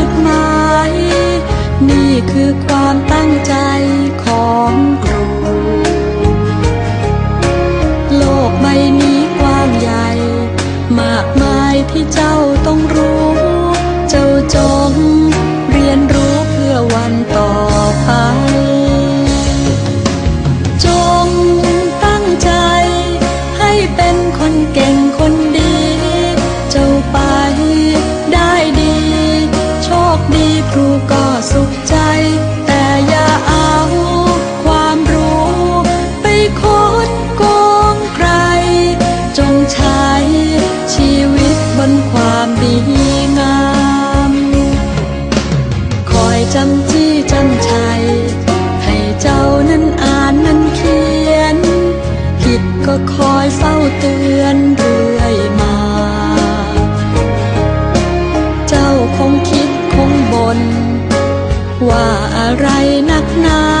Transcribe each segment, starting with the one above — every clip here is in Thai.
ุด คือความตั้งใจ อะไรนักหนา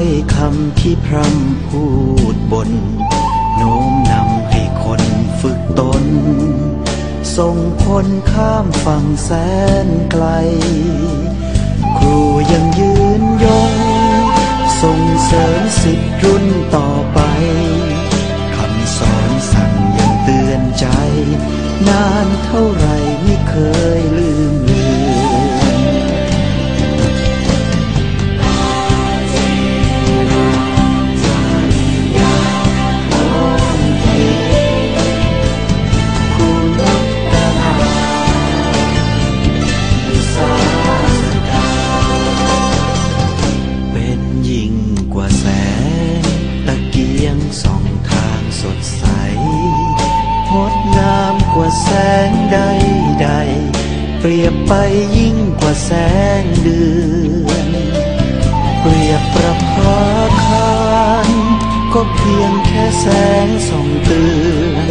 อยคำที่พร่ำพูดบน โน้มนำให้คนฝึกตน ส่งคนข้ามฝั่งแสนไกล ครูยังยืนยง ส่งเสริมสิทธิรุ่นต่อไป คำสอนสั่งยังเตือนใจ นานเท่าไรไม่เคยลืม กว่าแสงใดใด เปรียบไปยิ่งกว่าแสงเดือน เปรียบประภาคารก็เพียงแค่แสงส่องเตือน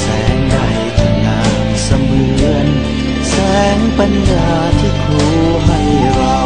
แสงใดจะงามเสมือน แสงปัญญาที่ครูให้เรา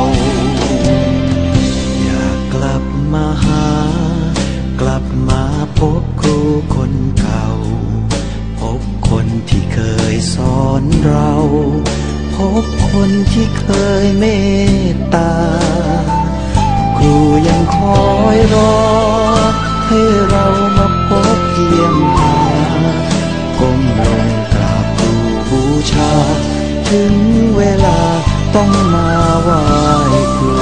ถึงเวลาต้องมาไหว้ครู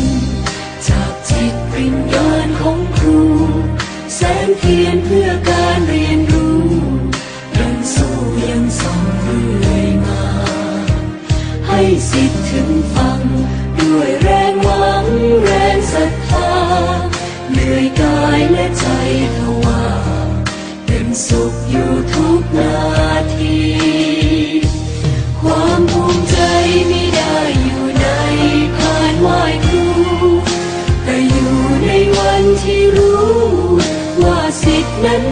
จายและใจทว่าเป็นสุขอยู่ทุกนาที ความภูมิใจไม่ได้อยู่ในพานไหว้ครู แต่อยู่ในวันที่รู้ ว่าสิทธินั้น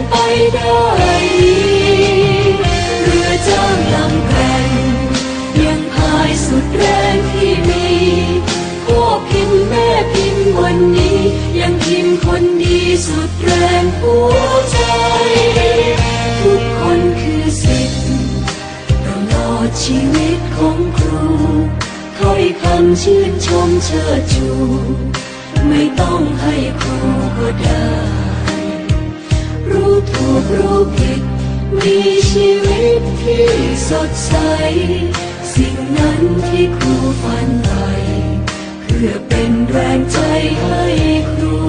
สุดแรงหัวใจ ทุกคนคือสิทธิ์ตลอดชีวิตของครูถ้อยคำชื่นชมเชิดชู ไม่ต้องให้ครูก็ได้ รู้ถูกรู้ผิด มีชีวิตที่สดใส สิ่งนั้นที่ครูฝันไปเพื่อเป็นแรงใจให้ครู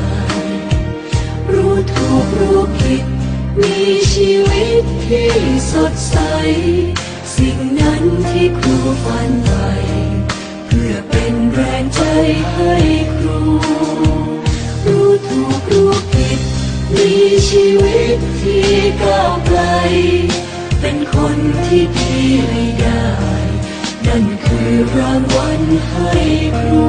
รู้ถูกรู้ผิด มีชีวิตที่สดใส สิ่งนั้นที่ครูฝันไปเพื่อเป็นแรงใจให้ครู รู้ถูกรู้ผิด มีชีวิตที่ก้าวไกล เป็นคนที่ดีให้ได้ นั่นคือรางวัลให้ครู